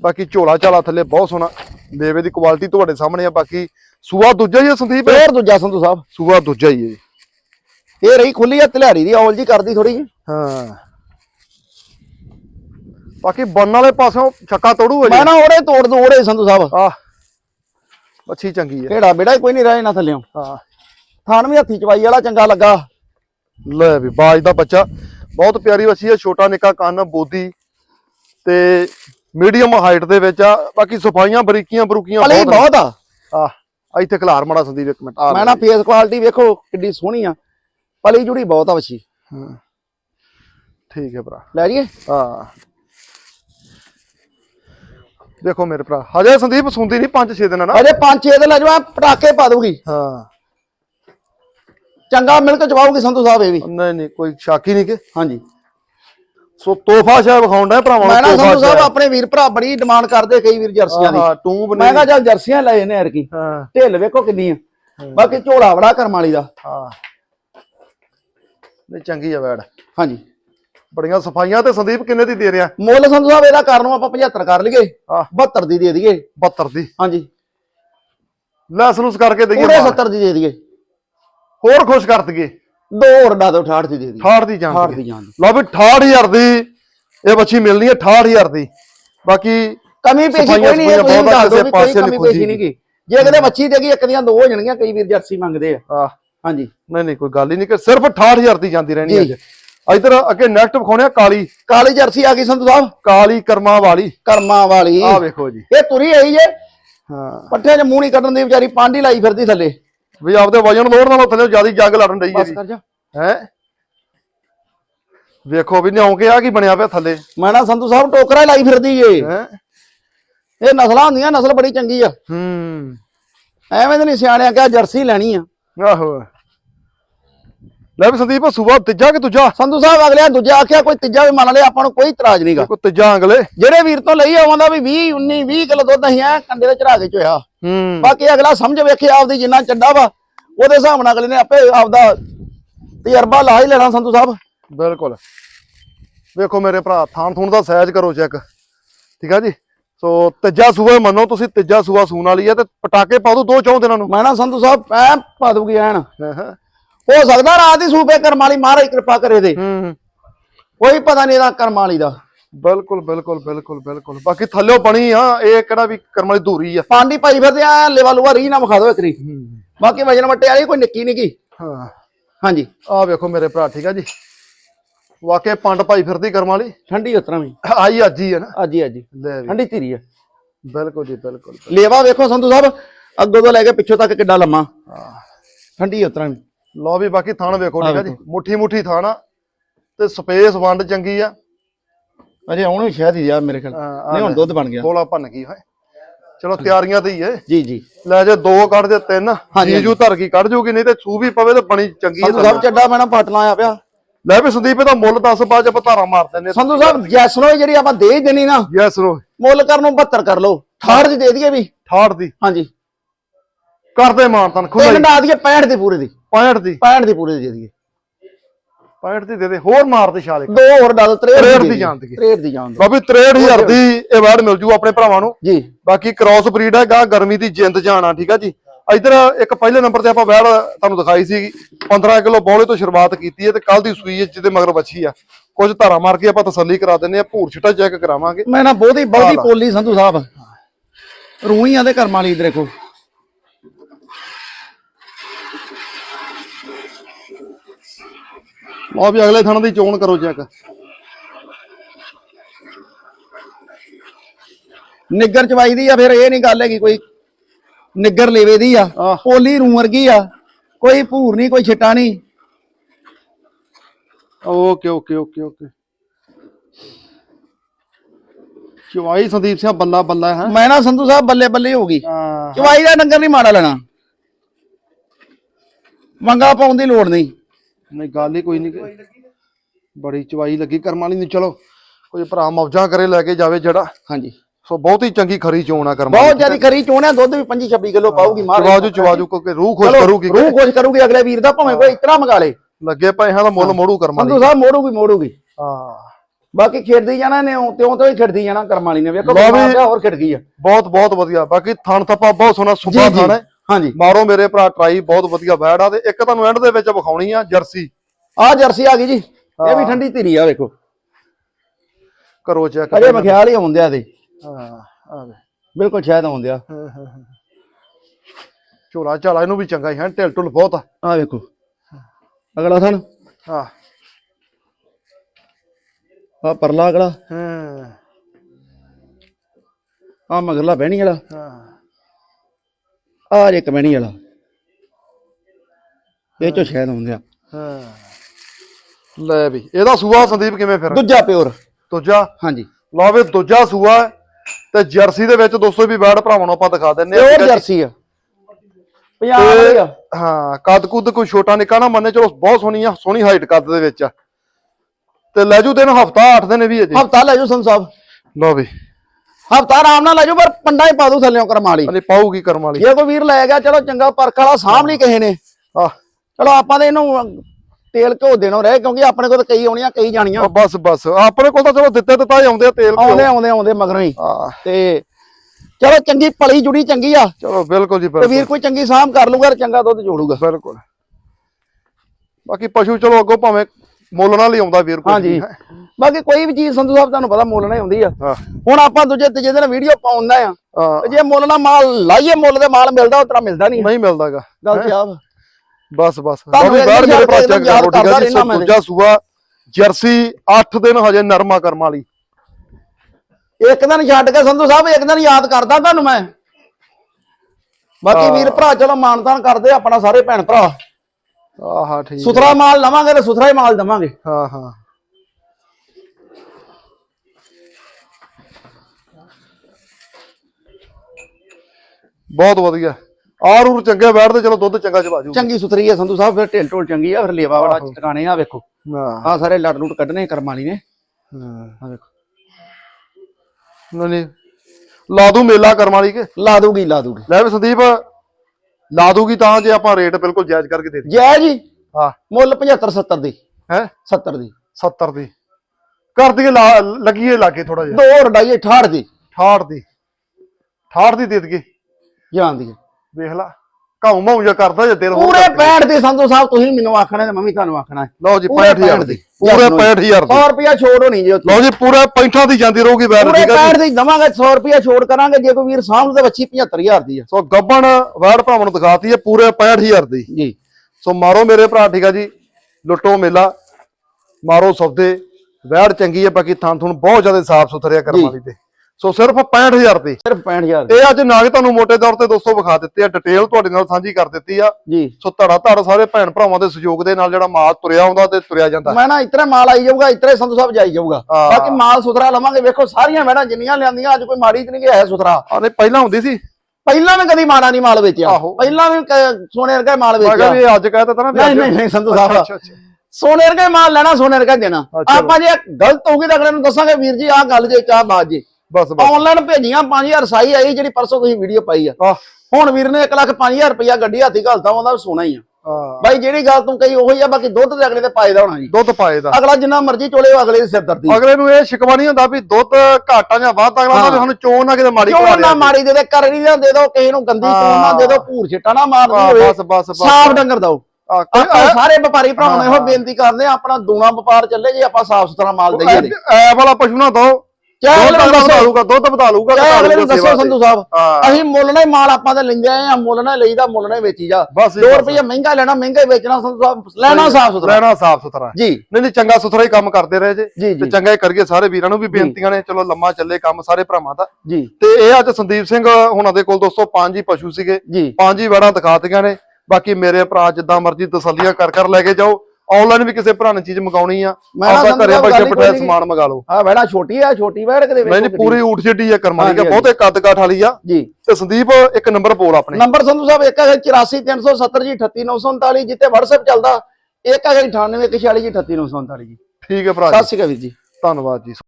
S1: ਬਾਕੀ ਝੋਲਾ ਝਾਲਾ ਥੱਲੇ ਬਹੁਤ ਸੋਹਣਾ। ਮੇਵੇ ਦੀ ਕੁਆਲਿਟੀ ਤੁਹਾਡੇ ਸਾਹਮਣੇ ਆ ਬਾਕੀ ਸੂਆ ਦੂਜਾ ਹੀ ਆ ਸੰਦੀਪ?
S2: ਪਿਓਰ ਦੂਜਾ ਸੰਧੂ ਸਾਹਿਬ।
S1: ਸੂਆ ਦੂਜਾ ਹੀ ਹੈ ਜੀ।
S2: ਇਹ ਰਹੀ ਖੁੱਲੀ ਆ ਤਲਿਆੜੀ ਦੀ ਔਲ ਜੀ ਕਰਦੀ ਥੋੜੀ ਜੀ
S1: ਹਾਂ। ਬਾਕੀ ਬੰਨ ਵਾਲੇ ਪਾਸਿਓਂ ਛੱਕਾ ਤੋੜੂ ਹੈ
S2: ਮੈਂ ਨਾ ਉਹੜੇ ਤੋੜ ਦੂੰ ਉਹੜੇ ਸੰਧੂ ਸਾਹਿਬ।
S1: ਆਹ। ਅੱਛੀ ਚੰਗੀ ਹੈ
S2: ਕਿਹੜਾ ਬੇੜਾ ਕੋਈ ਨਹੀਂ ਰਹੇ ਨਾ ਥੱਲਿਓਂ
S1: ਹਾਂ।
S2: ਥਾਣ ਵੀ ਹੱਥੀ ਚਵਾਈ ਵਾਲਾ ਚੰਗਾ ਲੱਗਾ।
S1: ਲੈ ਵੀ ਬਾਜ ਦਾ ਬੱਚਾ। ਬਹੁਤ ਪਿਆਰੀ ਵੱਛੀ ਹੈ ਛੋਟਾ ਨਿੱਕਾ ਕੰਨ ਬੋਦੀ। ਤੇ ਮੀਡੀਅਮ ਹਾਈਟ ਦੇ ਵਿੱਚ ਆ। ਬਾਕੀ ਸਫਾਈਆਂ ਬਰੀਕੀਆਂ ਬਰੂਕੀਆਂ ਬਹੁਤ
S2: ਬਹੁਤ ਆ।
S1: ਆ ਇੱਥੇ ਖਲਾਰ ਮੜਾ ਸੰਦੀਪ ਇੱਕ ਮਿੰਟ ਆ
S2: ਮੈਂ ਨਾ ਫੇਸ ਕੁਆਲਿਟੀ ਵੇਖੋ ਕਿੱਡੀ ਸੋਹਣੀ ਆ। ਪਲੀ ਜੁੜੀ ਬਹੁਤ ਆ ਵਛੀ
S1: ਹਾਂ। ਠੀਕ ਹੈ ਭਰਾ।
S2: ਲੈ ਜੀਏ
S1: ਹਾਂ। ਦੇਖੋ ਮੇਰੇ ਭਰਾ ਹਜੇ ਸੰਦੀਪ ਸੁੰਦੀ ਨਹੀਂ 5-6 ਦਿਨ ਨਾ
S2: ਅਜੇ 5-6 ਦਿਨ ਲੈ ਜਾਵਾਂ ਪਟਾਕੇ ਪਾ ਦੂਗੀ
S1: ਹਾਂ।
S2: ਚੰਗਾ ਮਿਲ ਕੇ ਚਵਾਉਗੀ ਸੰਧੂ ਸਾਹਿਬ ਇਹ ਵੀ।
S1: ਨਹੀਂ ਨਹੀਂ ਕੋਈ ਸ਼ੱਕ ਹੀ ਨਹੀਂ ਕਿ।
S2: ਹਾਂਜੀ।
S1: ਸੋ ਤੋਹਫਾ ਸ਼ਾਇਦ ਵਿਖਾਉਂਦਾ ਭਰਾਵਾਂ
S2: ਮੈਂ ਨਾ
S1: ਤੋਹਫ਼ਾ
S2: ਸੰਧੂ ਸਾਹਿਬ। ਆਪਣੇ ਵੀਰ ਭਰਾ ਬੜੀ ਡਿਮਾਂਡ ਕਰਦੇ ਕਈ ਵੀਰ ਜਰਸੀਆਂ ਦੀ।
S1: ਹਾਂ ਟੂਬ
S2: ਮੈਂ
S1: ਨੇ
S2: ਕਿਹਾ ਚੱਲ ਜਰਸੀਆਂ ਲੈ ਜਨੇ ਯਾਰ ਕੀ
S1: ਹਾਂ।
S2: ਢਿੱਲ ਵੇਖੋ ਕਿੰਨੀ ਆ। ਬਾਕੀ ਝੋਲਾ ਬੜਾ ਕਰਮ ਵਾਲੀ ਦਾ।
S1: ਹਾਂ। ਨਹੀਂ ਚੰਗੀ ਆ ਵੈੜ।
S2: ਹਾਂਜੀ।
S1: ਬੜੀਆਂ ਸਫਾਈਆਂ ਤੇ ਸੰਦੀਪ ਕਿੰਨੇ ਦੀ ਦੇ ਰਿਆ
S2: ਮੁੱਲ ਸੰਧੂ ਸਾਹਿਬ ਇਹਦਾ ਕਰਨ ਨੂੰ ਆਪਾਂ 75 ਕਰ ਲਈਏ।
S1: ਆਹ।
S2: 72 ਦੀ ਦੇ ਦਈਏ।
S1: 72 ਦੀ।
S2: ਹਾਂਜੀ।
S1: ਲੈਸ ਲੂਸ ਕਰਕੇ ਦਈਏ
S2: ਪੂਰੇ
S1: ਮਾਲ।
S2: 70 ਦੀ ਦੇ ਦਈਏ।
S1: ਹੋਰ ਖੁਸ਼ ਕਰ ਦਈਏ।
S2: ਦੋ ਹੋਰ ਡਾ ਦੋ 68 ਦੀ ਦੇ ਦਈਏ।
S1: 68 ਦੀ ਜਾਣ
S2: 68 ਦੀ ਜਾਣ
S1: ਲਓ ਵੀ 68000 ਦੀ ਇਹ ਬੱਚੀ ਮਿਲਣੀ ਹੈ 68000 ਦੀ। ਬਾਕੀ
S2: ਕਮੀ ਪੇਸ਼ੀ
S1: ਸਫਾਈਆਂ
S2: ਕੋਈ ਨਹੀਂ ਹੈ
S1: ਸਫੂਈਆਂ
S2: ਤੁਸੀਂ
S1: ਬਹੁਤ ਆ,
S2: ਦੱਸ ਦਿਓ ਵੀ ਕੋਈ
S1: ਪਾਸੇ
S2: ਕਮੀ
S1: ਨਹੀਂ
S2: ਪੇਸ਼ੀ
S1: ਖੁੱਦੀ।
S2: ਨਹੀਂ ਗੀ। ਜੇ ਕਿਤੇ ਮੱਛੀ ਦੇਗੀ ਇੱਕ ਦੀਆਂ ਦੋ ਹੋ ਜਾਣਗੀਆਂ ਕਈ ਵੀਰ ਜਰਸੀ ਮੰਗਦੇ ਆ। ਹਾਂਜੀ।
S1: ਨਹੀਂ ਨਹੀਂ ਕੋਈ ਗੱਲ ਹੀ ਨਹੀਂ ਕਿ ਸਿਰਫ 68000 ਦੀ ਜਾਂਦੀ ਰਹਿਣੀ
S2: ਜੀ।
S1: ਅੱਜ। ਇਧਰ ਅੱਗੇ ਨੈਕਸਟ ਵਿਖਾਉਣੇ ਕਾਲੀ।
S2: ਕਾਲੀ ਜਰਸੀ ਆ ਗਈ ਸੰਧੂ ਸਾਹਿਬ।
S1: ਕਾਲੀ ਕਰਮਾਂ ਵਾਲੀ।
S2: ਕਰਮਾਂ ਵਾਲੀ।
S1: ਆ ਵੇਖੋ ਜੀ।
S2: ਇਹ ਤੁਰੀ ਆਈ ਜੇ।
S1: ਹਾਂ।
S2: ਪੱਠਿਆਂ 'ਚ ਮੂੰਹ ਨਹੀਂ ਕੱਢਣ ਦੀ ਵਿਚਾਰੀ ਪਾਂਡੀ ਲਾਈ ਫਿਰਦੀ ਥੱਲੇ।
S1: ਵੀ ਆਪਦੇ ਵਜਨ ਲੋੜ ਨਾਲੋਂ ਥੱਲੇ ਜ਼ਿਆਦਾ ਜੰਗ ਲੜਨ
S2: ਬਸ
S1: ਹੈ
S2: ਕਰ ਜਾ।
S1: ਹੈ? ਵੇਖੋ ਵੀ ਨਿਉਂ ਕੇ ਆ ਕੀ ਬਣਿਆ ਪਿਆ ਥੱਲੇ।
S2: ਮੈਂ ਨਾ ਸੰਧੂ ਸਾਹਿਬ ਟੋਕਰਾ ਲਾਈ ਫਿਰਦੀ ਏ।
S1: ਹੈ?
S2: ਇਹ ਨਸਲਾਂ ਹੁੰਦੀਆਂ ਨਸਲ ਬੜੀ ਚੰਗੀ ਆ।
S1: ਹੂੰ।
S2: ਐਵੇਂ ਤਾਂ ਨਹੀਂ ਸਿਆਣਿਆ ਕਿਹਾ ਜਰਸੀ ਲੈਣੀ ਆ।
S1: ਆਹੋ। ਲੈ ਵੀ ਸੰਦੀਪ ਸੂਬਾ ਤੀਜਾ ਕਿ ਦੂਜਾ?
S2: ਸੰਧੂ ਸਾਹਿਬ ਅਗਲਿਆਂ ਦੂਜਾ ਆਖਿਆ ਕੋਈ ਤੀਜਾ ਵੀ ਮੰਨ ਲਿਆ ਆਪਾਂ ਨੂੰ ਕੋਈ ਇਤਰਾਜ਼ ਨਹੀਂਗਾ
S1: ਕੋਈ ਤੀਜਾ ਅੰਗਲੇ?
S2: ਜਿਹੜੇ ਵੀਰ ਤੋਂ ਲਈ ਆਉਂਦਾ ਵੀ 20 19 20 ਕਿਲੋ ਦੁੱਧ ਅਸੀਂ ਆ ਕੰਡੇ ਦੇ ਚੜਾ ਕੇ ਚੋਇਆ।
S1: ਹੂੰ।
S2: ਬਾਕੀ ਅਗਲਾ ਸਮਝ ਵੇਖੇ ਆਪਦੀ ਜਿੰਨਾ ਚੱਡਾ ਵਾ ਉਹਦੇ ਹਿਸਾਬ ਨਾਲ ਅਗਲੇ ਨੇ ਆਪੇ ਆਪਦਾ ਤਜਰਬਾ ਲਾ ਹੀ ਲੈਣਾ ਸੰਧੂ ਸਾਹਿਬ।
S1: ਬਿਲਕੁਲ। ਵੇਖੋ ਮੇਰੇ ਭਰਾ ਥਾਣ ਥੂਣ ਦਾ ਸਾਈਜ਼ ਕਰੋ ਚੈੱਕ। ਠੀਕ ਆ ਜੀ? ਸੋ ਤੀਜਾ ਸੂਆ ਮੰਨੋ ਤੁਸੀਂ ਤੀਜਾ ਸੂਆ ਸੂਣ ਵਾਲੀ ਆ ਤੇ ਪਟਾਕੇ ਪਾ ਦੋ ਦੋ ਚੌਂ ਦਿਨਾਂ ਨੂੰ।
S2: ਮੈਂ ਨਾ ਸੰਧੂ ਸਾਹਿਬ ਐ ਪਾ ਦੂਗੀ ਐਨ
S1: ਹਾਂ ਹਾਂ।
S2: ਹੋ ਸਕਦਾ ਰਾਤ ਦੀ ਸੂਪੇ ਕਰਮ ਵਾਲੀ ਮਹਾਰਾਜ ਕਿਰਪਾ ਕਰੇ ਦੇ
S1: ਹੂੰ
S2: ਕੋਈ ਪਤਾ ਨਹੀਂ ਇਹਦਾ ਕਰਮ ਵਾਲੀ ਦਾ।
S1: ਬਿਲਕੁਲ ਬਿਲਕੁਲ ਬਿਲਕੁਲ ਬਿਲਕੁਲ। ਬਾਕੀ ਥੱਲਿਓ ਬਣੀ ਆ ਇਹ ਕਿਹੜਾ ਵੀ ਕਰਮ ਵਾਲੀ ਧੂਰੀ ਆ।
S2: ਪਾਂਡੀ ਭਾਈ ਫਿਰਦੇ ਆ ਲੇਵਾ ਲੂਆ ਰੀ ਨਾ ਵਿਖਾ ਦਿਓ ਇਕਰੀ ਬਾਕੀ ਵਜਨ ਵੱਟੇ ਵਾਲੀ ਕੋਈ ਨਿੱਕੀ ਨਿੱਕੀ
S1: ਹਾਂ।
S2: ਹਾਂਜੀ।
S1: ਆ ਵੇਖੋ ਮੇਰੇ ਭਰਾ ਠੀਕ ਆ ਜੀ। ਵਾਕਿਆ ਪੰਡ ਭਾਈ ਫਿਰਦੀ ਕਰਮ ਵਾਲੀ।
S2: ਠੰਡੀ ਉਤਰਾਂ ਵੀ।
S1: ਆਈ ਅੱਜ ਹੀ ਹੈ ਨਾ।
S2: ਅੱਜ ਹੀ ਅੱਜ ਹੀ।
S1: ਲੈ ਵੀ।
S2: ਠੰਡੀ ਧੀਰੀ ਆ।
S1: ਬਿਲਕੁਲ ਜੀ ਬਿਲਕੁਲ।
S2: ਲੇਵਾ ਵੇਖੋ ਸੰਧੂ ਸਾਹਿਬ ਅੱਗੋਂ ਤੋਂ ਲੈ ਕੇ ਪਿੱਛੋਂ ਤੱਕ ਕਿੱਡਾ ਲੰਮਾ।
S1: ਹਾਂ।
S2: ਠੰਡੀ ਉਤਰਾਂ ਵੀ।
S1: ਲੋ ਵੀ ਬਾਕੀ ਥਾਣ ਵੇਖੋ ਠੀਕ ਆ ਜੀ। ਮੁੱਠੀ ਮੁੱਠੀ ਥਾਣ ਆ ਤੇ ਸਪੇਸ ਵੰਡ ਚੰਗੀ ਆ।
S2: ਅਜੇ ਹੁਣ ਸ਼ਾਇਦ ਹੀ ਆ ਮੇਰੇ ਖਿਆਲ। ਨਹੀਂ ਹੁਣ। ਦੁੱਧ ਬਣ ਗਿਆ।
S1: ਬੋਲਾ ਭੰਨ ਗਈ ਹੈ ਚਲੋ ਤਿਆਰੀਆਂ ਤੇ ਹੀ ਏ
S2: ਜੀ ਜੀ।
S1: ਲੈ ਜੇ ਦੋ ਕੱਢ ਦੇ ਤਿੰਨ ਜੀਜੂ ਧਰ ਗਈ ਕੱਢ ਜੂਗੀ ਨਹੀਂ ਤੇ ਸੂ ਵੀ ਪਵੇ ਤੇ ਬਣੀ ਚੰਗੀ ਹੈ
S2: ਸਾਹਿਬ ਚੱਡਾ ਮੈਂ ਨਾ ਪਟਲਾ ਆਇਆ ਪਿਆ।
S1: ਲੈ ਵੀ ਸੰਦੀਪ ਇਹਦਾ ਮੁੱਲ ਦੱਸ ਬਾਅਦ ਆਪਾਂ ਧਾਰਾ ਮਾਰ ਦਿੰਨੇ
S2: ਸੰਧੂ ਸਾਹਿਬ ਜੈਸਨੋ ਜਿਹੜੀ ਆਪਾਂ ਦੇ ਹੀ ਦੇਣੀ ਨਾ
S1: ਰੋ
S2: ਮੁੱਲ ਕਰਨ ਨੂੰ 72 ਕਰ ਲਓ। 68 ਦੀ ਦੇ ਦਈਏ ਵੀ।
S1: 68 ਦੀ।
S2: ਹਾਂਜੀ
S1: ਕਰਦੇ ਮਾਰਤਨ ਖੁੱਲਾ
S2: ਤਿੰਨ ਡਾ ਦਈਏ 65 ਦੀ ਪੂਰੇ ਦੀ।
S1: 65 ਦੀ।
S2: 65 ਦੀ ਪੂਰੇ ਦੀ ਦਈਏ।
S1: 65 ਦੀ ਦੇ ਦੇ ਹੋਰ ਮਾਰ ਦੇ ਛਾਲੇ
S2: ਦੋ ਹੋਰ ਡਾ ਦੋ 63
S1: 63 ਦੀ ਜਾਣ ਦੀ।
S2: 63 ਦੀ ਜਾਣ ਦੀ
S1: ਬਾਬੀ 63000 ਦੀ ਇਹ ਵੈੜ ਮਿਲ ਜੂ ਆਪਣੇ ਭਰਾਵਾਂ ਨੂੰ।
S2: ਜੀ।
S1: ਬਾਕੀ ਕ੍ਰਾਸ ਬਰੀਡ ਹੈ ਗਾਂ ਗਰਮੀ ਦੀ ਜਿੰਦ ਜਾਣਾ ਠੀਕ ਆ ਜੀ। ਇਧਰ ਇੱਕ ਪਹਿਲੇ ਨੰਬਰ ਤੇ ਆਪਾਂ ਵੈੜ ਤੁਹਾਨੂੰ ਦਿਖਾਈ ਸੀ 15 ਕਿਲੋ ਬੌਲੇ ਤੋਂ ਸ਼ੁਰੂਆਤ ਕੀਤੀ ਹੈ ਤੇ ਕੱਲ ਦੀ ਸੂਈ ਹੈ ਜਿਹਦੇ ਮਗਰ ਬੱਚੀ ਆ। ਕੁਝ ਧਾਰਾ ਮਾਰ ਕੇ ਆਪਾਂ ਤਸੱਲੀ ਕਰਾ ਦਿੰਨੇ ਆ ਭੂਰ ਛਿੱਟਾ ਚੈੱਕ ਕਰਾਵਾਂਗੇ।
S2: ਮੈਂ ਨਾ ਬਹੁਤੀ ਬਹੁਤੀ। ਪੋਲੀ ਸੰਧੂ ਸਾਹਿਬ। ਰੂਹੀਆਂ ਦੇ ਕਰਮ ਵਾਲੀ ਦੇਖੋ।
S1: ਲਓ ਵੀ ਅਗਲੇ ਥਣ ਦੀ ਚੋਣ ਕਰੋ ਚੈੱਕ।
S2: ਨਿੱਗਰ ਚਵਾਈ ਦੀ ਆ ਫਿਰ ਇਹ ਨਹੀਂ ਗੱਲ ਹੈਗੀ ਕੋਈ। ਨਿੱਗਰ ਲੇਵੇ ਦੀ ਆ। ਪੋਲੀ ਰੂ ਵਰਗੀ ਆ ਕੋਈ ਭੂਰ ਨਹੀਂ ਕੋਈ ਛਿੱਟਾ ਨਹੀਂ
S1: ਓਕੇ ਓਕੇ ਓਕੇ ਓਕੇ। ਚਵਾਈ ਸੰਦੀਪ ਸਿੰਘ ਬੱਲਾ ਬੱਲਾ ਹੈ।
S2: ਮੈਂ ਨਾ ਸੰਧੂ ਸਾਹਿਬ ਬੱਲੇ ਬੱਲੇ ਹੋ ਗਈ। ਚਵਾਈ ਦਾ ਡੰਗਰ ਨਹੀਂ ਮਾੜਾ ਲੈਣਾ। ਮੰਗਾ ਪਾਉਣ ਦੀ ਲੋੜ ਨਹੀਂ।
S1: ਨਹੀਂ ਗੱਲ ਹੀ ਕੋਈ ਨਹੀਂ ਬੜੀ ਚਵਾਈ ਲੱਗੀ ਕਰਮ ਵਾਲੀ ਨੂੰ ਚਲੋ ਕੋਈ ਭਰਾ ਮੌਜਾਂ ਕਰੇ ਲੈ ਕੇ ਜਾਵੇ ਜਿਹੜਾ।
S2: ਹਾਂਜੀ।
S1: ਸੋ ਬਹੁਤ ਹੀ ਚੰਗੀ ਖਰੀ ਚੋਣ ਆ ਕਰਮ
S2: ਬਹੁਤ ਜ਼ਿਆਦਾ ਖਰੀ ਚੋਣਿਆ ਦੁੱਧ ਵੀ 25 26 ਕਿਲੋ ਪਾਊਗੀ ਮਾਰ
S1: ਚਵਾਜੂ ਚਵਾਜੂ ਕੋ ਕੇ ਰੂਹ ਖੁਸ਼ ਕਰੂਗੀ
S2: ਰੂਹ ਖੁਸ਼ ਕਰੂਗੀ ਅਗਲੇ ਵੀਰ ਦਾ ਭਾਵੇਂ ਕੋਈ ਇਤਨਾ ਮੰਗਾ ਲੇ।
S1: ਲੱਗੇ ਪੈਸਿਆਂ ਦਾ ਮੁੱਲ ਮੋੜੂ ਕਰਮ
S2: ਸੰਧੂ
S1: ਵਾਲੀ।
S2: ਸਾਹਿਬ ਮੋੜੂਗੀ ਮੋੜੂਗੀ।
S1: ਹਾਂ।
S2: ਬਾਕੀ ਖੇਡਦੀ ਜਾਣਾ ਨੇ ਤਿਉਂ ਤੋਂ ਹੀ ਖੇਡਦੀ ਜਾਣਾ ਕਰਮ ਵਾਲੀ ਨੇ। ਵੇਖੋ ਹੋਰ ਖੇਡ ਗਈ ਆ।
S1: ਬਹੁਤ ਬਹੁਤ ਵਧੀਆ। ਬਾਕੀ ਥਣ ਥੱਪਾ ਬਹੁਤ ਸੋਹਣਾ ਸੁਭਾ ਥਣ ਹੈ।
S2: ਹਾਂਜੀ।
S1: ਮਾਰੋ ਮੇਰੇ ਭਰਾ ਟਰਾਈ ਬਹੁਤ ਵਧੀਆ ਬੈੜ ਆ ਤੇ ਇੱਕ ਤੁਹਾਨੂੰ ਐਂਡ ਦੇ ਵਿੱਚ ਵਿਖਾਉਣੀ ਆ ਜਰਸੀ।
S2: ਆ ਜਰਸੀ ਆ ਗਈ ਜੀ। ਇਹ ਵੀ ਠੰਡੀ ਧੀਰੀ ਆ ਵੇਖੋ।
S1: ਕਰੋ ਚੈੱਕ
S2: ਅਜੇ ਮਖਿਆਲ ਹੀ ਆਉਂਦੇ ਆ ਦੇ
S1: ਹਾਂ ਆ ਵੇ।
S2: ਬਿਲਕੁਲ ਸ਼ਾਇਦ ਆਉਂਦੇ ਆ।
S1: ਝੋਲਾ ਝਾਲਾ ਇਹਨੂੰ ਵੀ ਚੰਗਾ ਹੀ ਹੈ ਢਿਲ ਢੁਲ ਬਹੁਤ ਆ।
S2: ਆ ਵੇਖੋ। ਅਗਲਾ ਥਣ।
S1: ਹਾਂ।
S2: ਆ ਪਰਲਾ ਅਗਲਾ।
S1: ਹਾਂ।
S2: ਆ ਮਗਰਲਾ ਬਹਿਣੀ ਵਾਲਾ।
S1: ਹਾਂ।
S2: ਆ ਜੇ ਕਮੈਣੀ ਵਾਲਾ। ਇਹ ਚੋਂ ਸ਼ਾਇਦ ਆਉਂਦੇ ਆ।
S1: ਹਾਂ। ਲੈ ਵੀ ਇਹਦਾ ਸੂਆ ਸੰਦੀਪ ਕਿਵੇਂ ਫਿਰ?
S2: ਦੂਜਾ ਪਿਓਰ।
S1: ਦੂਜਾ?
S2: ਹਾਂਜੀ।
S1: ਲਓ ਵੀ ਦੂਜਾ ਸੂਆ ਹੈ ਤੇ ਜਰਸੀ ਦੇ ਵਿੱਚ ਦੋਸਤੋ ਵੀ ਬੈੜ ਭਰਾਵਾਂ ਨੂੰ ਆਪਾਂ ਦਿਖਾ ਦਿੰਨੇ
S2: ਪਿਓਰ
S1: ਜੀ।
S2: ਜਰਸੀ ਆ। ਪੰਜਾਬ ਵਾਲੀ ਆ।
S1: ਹਾਂ ਕੱਦ ਕੁੱਦ ਕੋਈ ਛੋਟਾ ਨਿੱਕਾ ਨਾ ਮੰਨੇ ਚਲੋ ਬਹੁਤ ਸੋਹਣੀ ਆ ਸੋਹਣੀ ਹਾਈਟ ਕੱਦ ਦੇ ਵਿੱਚ ਆ। ਤੇ ਲੈ ਜੂ ਤੈਨੂੰ ਹਫਤਾ 8 ਦਿਨ ਵੀ ਅਜੇ
S2: ਹਫਤਾ ਲੈ ਜਾਓ ਸੰਤ ਸਾਹਿਬ
S1: ਲਓ ਵੀ।
S2: ਹਫਤਾ ਆਰਾਮ ਨਾਲ ਲੈ ਜਾਓ ਪਰ ਪੰਡਾ ਹੀ ਪਾ ਦੂ ਥੱਲਿਓਂ ਕਰਮ ਵਾਲੀ।
S1: ਅਲੇ ਪਾਊਗੀ ਕਰਮ ਵਾਲੀ।
S2: ਜੇ ਕੋਈ ਵੀਰ ਲੈ ਗਿਆ ਚਲੋ ਚੰਗਾ ਪਰਖ ਵਾਲਾ ਸਾਂਭ ਲਈ ਕਿਸੇ ਨੇ।
S1: ਆ
S2: ਚਲੋ ਆਪਾਂ ਤੇ ਇਹਨੂੰ ਤੇਲ ਘਿਓ ਦੇਣੋਂ ਰਹੇ ਕਿਉਂਕਿ ਆਪਣੇ ਕੋਲ ਤਾਂ ਕਈ ਆਉਣੀਆਂ ਕਈ ਜਾਣੀਆਂ।
S1: ਬਸ ਬਸ। ਆਪਣੇ ਕੋਲ ਤਾਂ ਚਲੋ ਦਿੱਤੇ ਦਿੱਤਾ ਹੀ ਆਉਂਦੇ ਆ ਤੇਲ
S2: ਆਉਂਦੇ ਆਉਂਦੇ ਆਉਂਦੇ ਮਗਰੋਂ ਹੀ। ਤੇ ਚਲੋ ਚੰਗੀ ਪਲੀ ਜੁੜੀ ਚੰਗੀ ਆ।
S1: ਚਲੋ ਬਿਲਕੁਲ ਜੀ ਬਿਲਕੁਲ
S2: ਵੀਰ ਕੋਈ ਚੰਗੀ ਸਾਂਭ ਕਰ ਲੂਗਾ ਤੇ ਚੰਗਾ ਦੁੱਧ ਜੋੜੂਗਾ।
S1: ਬਿਲਕੁਲ। ਬਾਕੀ ਪਸ਼ੂ ਚਲੋ ਅੱਗੋਂ ਭਾਵੇਂ ਮੁੱਲ ਨਾਲ ਹੀ ਆਉਂਦਾ ਵੀਰ ਕੋਈ।
S2: ਹਾਂਜੀ। ਬਾਕੀ ਕੋਈ ਵੀ ਚੀਜ਼ ਸੰਧੂ ਸਾਹਿਬ ਤੁਹਾਨੂੰ ਪਤਾ ਮੁੱਲ ਨਾਲ ਹੀ ਹੁੰਦੀ ਆ। ਹੁਣ ਆਪਾਂ ਦੂਜੇ ਤੀਜੇ ਦਿਨ ਵੀਡੀਓ ਪਾਉਂਦਾ ਆ। ਤੇ ਜੇ ਮੁੱਲ ਨਾਲ ਮਾਲ ਲਾਈਏ ਮੁੱਲ ਦੇ ਮਾਲ ਮਿਲਦਾ ਉਤਰਾ ਮਿਲਦਾ ਨਹੀਂ
S1: ਨਹੀਂ ਮਿਲਦਾਗਾ।
S2: ਗੱਲ ਆਪ
S1: ਬਸ ਬਸ। ਬਾਹਰ ਮੇਰੇ ਭਰਾ ਚੈੱਕ ਕਰੋ ਠੀਕ ਹੈ ਜੀ। ਦੂਜਾ ਸੂਆ ਜਰਸੀ 8 ਦਿਨ ਹਜੇ ਨਰਮਾ ਕਰਮ ਵਾਲੀ।
S2: ਇੱਕ ਦਿਨ ਛੱਡ ਕੇ ਸੰਧੂ ਸਾਹਿਬ ਇੱਕ ਦਿਨ ਯਾਦ ਕਰਦਾ ਤੁਹਾਨੂੰ ਮੈਂ। ਬਾਕੀ ਵੀਰ ਭਰਾ ਚਲੋ ਮਾਨਤਾਨ ਕਰਦੇ ਆ ਆਪਣਾ ਸਾਰੇ ਭੈਣ ਭਰਾ।
S1: ਆਹਾ ਠੀਕ।
S2: ਸੁਥਰਾ ਮਾਲ ਲਵਾਂਗੇ ਤੇ ਸੁਥਰਾ ਹੀ ਮਾਲ ਦਵਾਂਗੇ।
S1: ਹਾਂ ਹਾਂ। ਬਹੁਤ ਵਧੀਆ। ਆਰ ਉਰ ਚੰਗੇ ਬੈਠਦੇ ਚਲੋ ਦੁੱਧ ਚੰਗਾ ਚਵਾ ਜੂ।
S2: ਚੰਗੀ ਸੁਥਰੀ ਹੈ ਸੰਧੂ ਸਾਹਿਬ ਫਿਰ ਢਿੱਲ ਢੋਲ ਚੰਗੀ ਆ ਫਿਰ ਲੇਵਾ ਵਾਲਾ ਟਿਕਾਣੇ ਆ ਵੇਖੋ। ਆ ਸਾਰੇ ਲੱਟ ਲੁੱਟ ਕੱਢਨੇ ਕਰਮ ਵਾਲੀ ਨੇ।
S1: ਹਾਂ।
S2: ਆ ਵੇਖੋ।
S1: ਨਹੀਂ ਲਾ ਦੂ ਮੇਲਾ ਕਰਮ ਵਾਲੀ ਕੇ?
S2: ਲਾ ਦੂਗੀ ਲਾ ਦੂਗੀ
S1: ਲੈ ਵੀ ਸੰਦੀਪ ਲਾ ਦੂਗੀ ਤਾਂ ਜੇ ਆਪਾਂ ਰੇਟ ਬਿਲਕੁਲ ਜਾਇਜ਼ ਕਰਕੇ ਦੇ ਦੇ
S2: ਜੈ ਜੀ।
S1: ਹਾਂ।
S2: ਮੁੱਲ 75 70 ਦੀ।
S1: ਹੈ?
S2: 70 ਦੀ।
S1: 70 ਦੀ। ਕਰ ਦਈਏ ਲਾ ਲੱਗੀਏ ਲਾਗੇ ਥੋੜਾ ਜਿਹਾ।
S2: ਦੋ ਰਡਾਈਏ 68 ਦੀ।
S1: 68 ਦੀ। 68 ਦੀ ਦੇ ਦਈਏ।
S2: ਜਾਂਦੀ
S1: ਵੇਖ ਲਾ ਘਾਉ ਮਾਉ ਜਾਂ ਕਰਦਾ ਜੇ ਦਿਲ ਹੋਰ
S2: ਪੂਰੇ
S1: ਕਰਦਾ।
S2: 65 ਦੀ ਸੰਧੂ ਸਾਹਿਬ ਤੁਸੀਂ ਮੈਨੂੰ ਆਖਣਾ ਤੇ ਮੈਂ ਵੀ ਤੁਹਾਨੂੰ ਆਖਣਾ ਹੈ।
S1: ਲਓ ਜੀ
S2: ਪੂਰੇ
S1: 65000 ਦੀ
S2: ਪੂਰੇ
S1: ਪੂਰੇ 65000 ਦੀ।
S2: 100 ਰੁਪਿਆ ਛੋੜ ਹੋਣੀ ਜੀ ਉੱਥੇ।
S1: ਲਓ ਜੀ ਪੂਰੇ 65 ਦੀ ਜਾਂਦੀ ਰਹੂਗੀ ਵੈਰ
S2: ਪੂਰੇ
S1: ਠੀਕ ਹੈ
S2: 65 ਦੀ ਦਵਾਂਗੇ 100 ਰੁਪਿਆ ਛੋੜ ਕਰਾਂਗੇ ਜੇ ਕੋਈ ਵੀਰ ਸਾਹਮਣੇ ਤੇ ਬੱਚੀ 75000 ਦੀ ਆ
S1: ਸੋ ਗੱਬਣ ਵੈੜ ਭਰਾਵਾਂ ਨੂੰ ਦਿਖਾਤੀ ਹੈ ਪੂਰੇ 65000 ਦੀ।
S2: ਜੀ।
S1: ਸੋ ਮਾਰੋ ਮੇਰੇ ਭਰਾ ਠੀਕ ਆ ਜੀ ਲੁੱਟੋ ਮੇਲਾ ਮਾਰੋ ਸੌਦੇ ਵੈੜ ਚੰਗੀ ਹੈ ਬਾਕੀ ਥਾਂ ਤੁਹਾਨੂੰ ਬਹੁਤ ਜ਼ਿਆਦਾ ਸਾਫ਼ ਸੁਥਰਿਆ ਕਰਮ
S2: ਜੀ।
S1: ਵਾਲੀ ਤੇ। ਸੋ ਸਿਰਫ 65000 ਦੀ।
S2: ਸਿਰਫ 65000 ਦੀ।
S1: ਇਹ ਅੱਜ ਨਾਗ ਤੁਹਾਨੂੰ ਮੋٹے ਤੌਰ ਤੇ ਦੋਸਤੋ ਵਿਖਾ ਦਿੱਤੇ ਆ ਡਿਟੇਲ ਤੁਹਾਡੇ ਨਾਲ ਸਾਂਝੀ ਕਰ ਦਿੱਤੀ ਆ।
S2: ਜੀ।
S1: ਸੋ ਧੜਾ ਧੜ ਸਾਰੇ ਭੈਣ ਭਰਾਵਾਂ ਦੇ ਸਹਿਯੋਗ ਦੇ ਨਾਲ ਜਿਹੜਾ ਮਾਲ ਤੁਰਿਆ ਆਉਂਦਾ ਤੇ ਤੁਰਿਆ ਜਾਂਦਾ।
S2: ਮੈਂ ਨਾ ਇਤਰੇ ਮਾਲ ਆਈ ਜਾਊਗਾ ਇਤਰੇ ਸੰਧੂ ਸਾਹਿਬ ਜਾਈ ਜਾਊਗਾ।
S1: ਹਾਂ।
S2: ਬਾਕੀ ਮਾਲ ਸੁਥਰਾ ਲਵਾਂਗੇ ਵੇਖੋ ਸਾਰੀਆਂ ਮੈਡਾਂ ਜਿੰਨੀਆਂ ਲਿਆਂਦੀਆਂ ਅੱਜ ਕੋਈ ਮਾੜੀ ਨਹੀਂ ਗਿਆ ਸੁਥਰਾ।
S1: ਆ ਨਹੀਂ ਪਹਿਲਾਂ ਹੁੰਦੀ ਸੀ।
S2: ਪਹਿਲਾਂ ਵੀ ਕਦੀ ਮਾੜਾ ਨਹੀਂ ਮਾਲ ਵੇਚਿਆ। ਪਹਿਲਾਂ ਵੀ ਸੋਨੇ ਵਰਗਾ ਹੀ ਮਾਲ
S1: ਮੈਂ
S2: ਵੇਚਿਆ।
S1: ਵੀ ਇਹ ਅੱਜ ਕਹਿ ਦਿੱਤਾ ਨਾ
S2: ਨਹੀਂ ਨਹੀਂ ਨਹੀਂ ਸੰਧੂ ਸਾਹਿਬ।
S1: ਅੱਛਾ, ਅੱਛਾ।
S2: ਸੋਨੇ ਵਰਗਾ ਹੀ ਮਾਲ ਲੈਣਾ ਸੋਨੇ ਵਰਗਾ ਹੀ ਦੇਣਾ।
S1: ਹਾਂ।
S2: ਆਪਾਂ ਜੇ ਗਲਤ ਹੋ ਗਈ ਤਾਂ ਅਗਲੇ ਨੂੰ ਦੱਸਾਂਗੇ ਵੀਰ ਜੀ ਆਹ ਗੱਲ ਜੇ ਚਾਹ ਬਾਤ ਜੀ।
S1: ਬਸ ਬਸ।
S2: ਆਨਲਾਈਨ ਭੇਜੀਆਂ 5000 ਸਾਈ ਆਈ ਜਿਹੜੀ ਪਰਸੋਂ ਤੁਸੀਂ ਵੀਡੀਓ ਪਾਈ ਆ। ਹੁਣ ਵੀਰ ਨੇ 1 ਲੱਖ 5000 ਰੁਪਇਆ ਗੱਡੀ ਹੱਥੀ ਘਲਤਾ ਉਹਦਾ ਸੋਨਾ ਹੀ ਆ। ਬਾਈ ਜਿਹੜੀ ਗੱਲ ਤੂੰ ਕਹੀ ਉਹੀ ਆ ਬਾਕੀ ਦੁੱਧ ਦੇ ਅਗਲੇ ਤੇ ਪਾਇਦਾ ਹੋਣਾ ਜੀ।
S1: ਦੁੱਧ ਪਾਏ ਦਾ।
S2: ਅਗਲਾ ਜਿੰਨਾ ਮਰਜ਼ੀ ਚੋਲੇ ਉਹ ਅਗਲੇ ਦੀ ਸਿਰਦਰਦੀ
S1: ਅਗਲੇ ਨੂੰ ਇਹ ਸ਼ਿਕਵਾ ਨਹੀਂ ਹੁੰਦਾ ਵੀ ਦੁੱਧ ਘਾਟਾ ਜਾਂ ਵਾਧਾ ਅਗਲਾ। ਤਾਂ ਸਾਨੂੰ ਚੋਣ ਨਾ ਕਿਤੇ ਮਾੜੀ ਕਰਾ
S2: ਨਾ ਮਾੜੀ ਦੇ ਦੇ ਕਰਨੀ ਨਾ ਦੇ ਦੋ ਕਿਸੇ ਨੂੰ ਗੰਦੀ ਚੋਣ ਨਾ ਦੇ ਦੋ ਭੂਰ ਛਿੱਟਾ ਨਾ ਮਾਰਦੀ ਹੋਵੇ।
S1: ਬਸ ਬਸ ਬਸ।
S2: ਸਾਫ਼ ਡੰਗਰ
S1: ਕੋਈ-
S2: ਆਪਾਂ ਸਾਰੇ ਵਪਾਰੀ ਭਰਾਵਾਂ ਨੂੰ ਇਹੋ ਬੇਨਤੀ ਕਰਦੇ ਆ ਆਪਣਾ ਦੂਣਾ ਵਪਾਰ ਚੱਲੇ ਜੇ ਆਪਾਂ ਸਾਫ਼ ਸੁਥਰਾ ਮਾਲ ਦਈਏ।
S1: ਐ ਵਾਲਾ ਪਸ਼ੂ ਨਾ ਦੋ
S2: ਚਾਹੇ
S1: ਦੁੱਧ
S2: ਅਗਲੇ ਦੱਸੋ।
S1: ਲੂਗਾ ਦੁੱਧ ਵਧਾ ਲੂਗਾ
S2: ਚਾਹੇ ਅਗਲੇ ਨੂੰ ਦੱਸੋ ਸੰਧੂ। ਸਾਹਿਬ ਅਸੀਂ ਮੁੱਲ ਨਾਲ ਮਾਲ ਆਪਾਂ ਤੇ ਲੈਂਦੇ ਆਏ ਆ ਮੁੱਲ ਨਾਲ ਲਈਦਾ ਮੁੱਲ ਨਾਲ ਵੇਚੀ ਜਾ
S1: ਬਸ ਜੀ,
S2: 2
S1: ਬਸ।
S2: ਰੁਪਏ ਮਹਿੰਗਾ ਲੈਣਾ ਮਹਿੰਗਾ ਹੀ ਵੇਚਣਾ ਸੰਧੂ ਸਾਹਿਬ ਲੈਣਾ ਸਾਫ਼ ਸੁਥਰਾ।
S1: ਲੈਣਾ ਸਾਫ਼ ਸੁਥਰਾ।
S2: ਜੀ।
S1: ਨਹੀਂ ਨਹੀਂ ਚੰਗਾ ਸੁਥਰਾ ਹੀ ਕੰਮ ਕਰਦੇ ਰਹੇ ਜੇ। ਤੇ ਚੰਗਾ ਹੀ ਕਰੀਏ ਸਾਰੇ ਵੀਰਾਂ ਨੂੰ ਵੀ ਬੇਨਤੀਆਂ ਨੇ ਚਲੋ ਲੰਮਾ ਚੱਲੇ ਕੰਮ ਸਾਰੇ ਭਰਾਵਾਂ ਦਾ।
S2: ਜੀ।
S1: ਤੇ ਇਹ ਅੱਜ ਸੰਦੀਪ ਸਿੰਘ ਹੁਣਾਂ ਦੇ ਕੋਲ ਦੋਸਤੋ ਪੰਜ ਹੀ ਪਸ਼ੂ ਸੀਗੇ। ਪੰਜ ਹੀ ਵੜਾਂ ਦਿਖਾਤੀਆਂ ਨੇ। ਬਾਕੀ ਮੇਰੇ ਭਰਾ ਜਿੱਦਾਂ ਮਰਜ਼ੀ ਤਸੱਲੀਆਂ ਕਰ ਕਰ ਲੈ ਕੇ ਜਾਓ। ਆਨਲਾਈਨ ਵੀ ਕਿਸੇ ਭਰਾ ਨੇ ਚੀਜ਼ ਮੰਗਾਉਣੀ ਆ ਆਪਦਾ ਘਰੇ ਬੈਠੇ
S2: ਹੀ ਕੋਈ
S1: ਸਮਾਨ ਮੰਗਾ ਲਓ।
S2: ਆ ਬੈੜਾ ਛੋਟੀ ਆ ਛੋਟੀ ਬੈੜ ਕਿਤੇ
S1: ਨਹੀਂ ਨਹੀਂ ਪੂਰੀ ਊਠ ਛੱਡੀ ਆ ਕਰਮਾਂ ਦੀ ਬਹੁਤੇ ਕੱਦ ਕਾਠ ਵਾਲੀ ਆ।
S2: ਜੀ।
S1: ਤੇ ਸੰਦੀਪ ਇੱਕ ਨੰਬਰ ਬੋਲ ਆਪਣੇ।
S2: ਨੰਬਰ ਸੰਧੂ ਸਾਹਿਬ ਇੱਕ ਹੈ 84370 ਜੀ 38939 ਜਿੱਤੇ WhatsApp ਚੱਲਦਾ ਇੱਕ ਹੈ 98 146 ਜੀ 38939 ਜੀ।
S1: ਠੀਕ ਹੈ ਭਰਾ
S2: ਸਤਿ ਸ਼੍ਰੀ ਅਕਾਲ ਵੀਰ ਜੀ।
S1: ਧੰਨਵਾਦ ਜੀ।